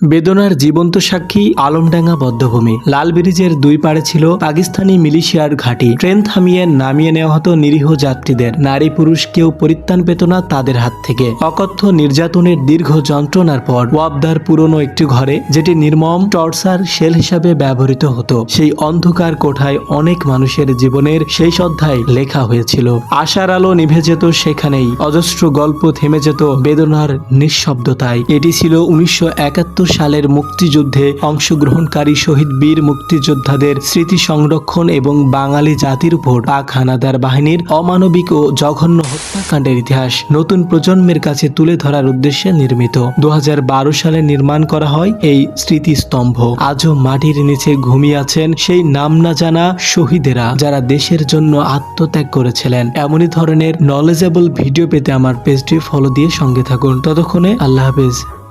বেদনার জীবন্ত সাক্ষী আলমডাঙ্গা বদ্ধভূমি। লাল ব্রিজের দুই পাড়ে ছিল পাকিস্তানি মিলিশিয়ার ঘাঁটি। ট্রেন থামিয়ে নামিয়ে নেওয়া হতো নিরীহ যাত্রীদের। নারী পুরুষ কেউ পরিত্রাণ পেত না তাদের হাত থেকে। অকথ্য নির্যাতনের দীর্ঘ যন্ত্রণার পর ওয়াবদার পুরনো একটি ঘরে, যেটি নির্মম, টর্চার, শেল হিসাবে ব্যবহৃত হতো। সেই অন্ধকার কোঠায় অনেক মানুষের জীবনের শেষ অধ্যায় লেখা হয়েছিল। আশার আলো নিভে যেত সেখানেই। অজস্র গল্প থেমে যেত বেদনার নিঃশব্দতায়। এটি ছিল উনিশশো একাত্তর সালের মুক্তিযুদ্ধে অংশগ্রহণকারী শহীদ বীর মুক্তিযোদ্ধাদের স্মৃতি সংরক্ষণ এবং বাঙালি জাতির উপর পাক হানাদার বাহিনীর অমানবিক ও জঘন্য হত্যাকাণ্ডের ইতিহাস নতুন প্রজন্মের কাছে তুলে ধরার উদ্দেশ্যে নির্মিত। দু সালে নির্মাণ করা হয় এই স্মৃতিস্তম্ভ। আজও মাটির নিচে ঘুমিয়ে আছেন সেই নাম না জানা শহীদেরা যারা দেশের জন্য আত্মত্যাগ করেছিলেন। এমনই ধরনের নলেজেবল ভিডিও পেতে আমার পেজটি ফলো দিয়ে সঙ্গে থাকুন। ততক্ষণে আল্লাহ হাফেজ।